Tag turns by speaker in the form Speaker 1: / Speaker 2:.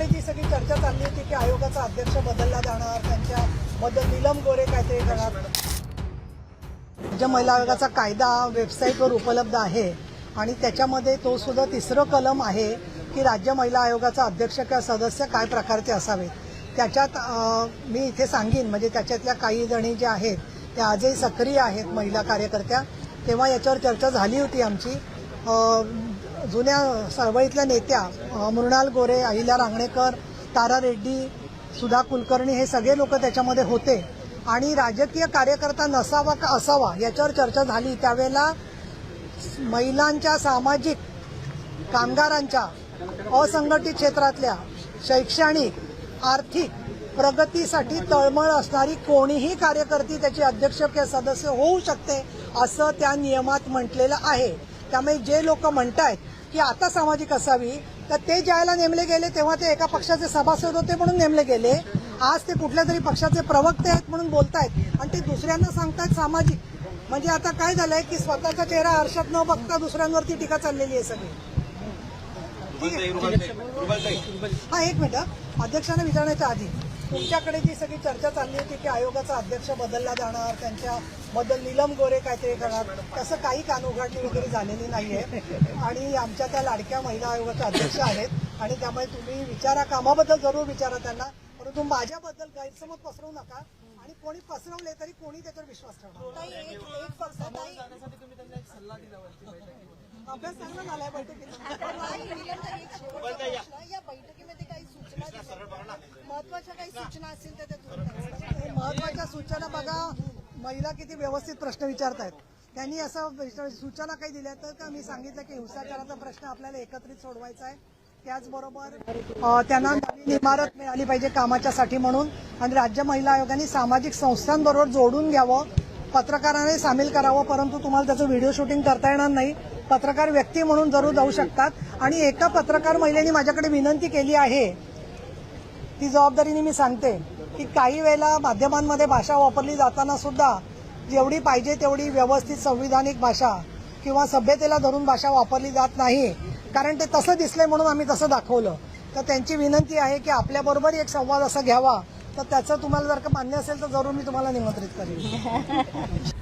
Speaker 1: तुमच्याकडे जी सगळी चर्चा चालली होती की आयोगाचा अध्यक्ष बदलला जाणार त्यांच्याबद्दल नीलम गोरे काहीतरी करणार. राज्य महिला आयोगाचा कायदा वेबसाईटवर उपलब्ध आहे आणि त्याच्यामध्ये तो सुद्धा तिसरं कलम आहे की राज्य महिला आयोगाचा अध्यक्ष किंवा सदस्य काय प्रकारचे असावेत. त्याच्यात मी इथे सांगेन म्हणजे त्याच्यातल्या काही जणी ज्या आहेत त्या आजही सक्रिय आहेत महिला कार्यकर्त्या तेव्हा याच्यावर चर्चा झाली होती आमची. जुन्या चळवळीतल्या नेत्या मृणाल गोरे अहिल्या रांगणेकर तारा रेड्डी सुधा कुलकर्णी हे सगळे लोक त्याच्यामध्ये होते. आणि राजकीय कार्यकर्ता नसावा का असावा याच्यावर चर्चा झाली. त्यावेळेला महिलांच्या सामाजिक कामगारांच्या असंघटित क्षेत्रातल्या शैक्षणिक आर्थिक प्रगतीसाठी तळमळ असणारी कोणीही कार्यकर्ती त्याची अध्यक्ष किंवा सदस्य होऊ शकते असं त्या नियमात म्हटलेलं आहे. त्यामुळे जे लोक म्हणत आहेत की आता सामाजिक असावी. तर ते ज्यावेळेला नेमले गेले तेव्हा ते एका पक्षाचे सभासद होते म्हणून नेमले गेले. आज ते कुठल्या तरी पक्षाचे प्रवक्ते आहेत म्हणून बोलतायत. आणि ते दुसऱ्यांना सांगतायत सामाजिक. म्हणजे आता काय झालंय की स्वतःचा चेहरा आरशात न बघता दुसऱ्यांवरती टीका चाललेली आहे सगळी. हा एक मिनिट. अध्यक्षांना विचारण्याच्या आधी. तुमच्याकडे जी सगळी चर्चा चालली होती की आयोगाचा अध्यक्ष बदलला जाणार त्यांच्याबद्दल नीलम गोरे काहीतरी करणार तसं काही कानउघाडणी वगैरे झालेली नाहीये. आणि आमच्या त्या लाडक्या महिला आयोगाच्या अध्यक्ष आहेत आणि त्यामुळे तुम्ही विचारा कामाबद्दल जरूर विचारा त्यांना. परंतु माझ्याबद्दल गैरसमज पसरवू नका आणि कोणी पसरवले तरी कोणी त्याच्यावर विश्वास ठेवणार. ताई, एक- एक फक्त ताई- अभ्यास चांगला झालाय बैठकीत.
Speaker 2: या बैठकीमध्ये काही. महत्त्वाच्या काही सूचना असतील तर त्या
Speaker 1: हे महत्त्वाच्या सूचना बघा. महिला किती व्यवस्थित प्रश्न विचारतायत. त्यांनी असं विचार- सूचना काही दिल्या तर का? मी सांगितलं की हिंसाचाराचा प्रश्न आपल्याला एकत्रित सोडवायचा आहे. त्याचबरोबर त्यांना नवीन इमारत मिळाली पाहिजे कामाच्यासाठी म्हणून. आणि राज्य महिला आयोगाने सामाजिक संस्थांबरोबर जोडून घ्यावं. पत्रकारांनाही सामील करावं. परंतु तुम्हाला त्याचं व्हिडिओ शूटिंग करता येणार नाही. पत्रकार व्यक्ती म्हणून जरूर जाऊ शकतात. आणि एका पत्रकार महिलेने माझ्याकडे विनंती केली आहे. ती जबाबदारीने मी सांगते की काही वेळेला माध्यमांमध्ये भाषा वापरली जाताना सुद्धा जेवढी पाहिजे तेवढी व्यवस्थित संविधानिक भाषा किंवा सभ्यतेला धरून भाषा वापरली जात नाही. कारण ते तसं दिसलंय म्हणून आम्ही तसं दाखवलं. तर त्यांची विनंती आहे की आपल्याबरोबर एक संवाद असा घ्यावा. तर त्याचं तुम्हाला जर का मान्य असेल तर जरूर मी तुम्हाला निमंत्रित करेन.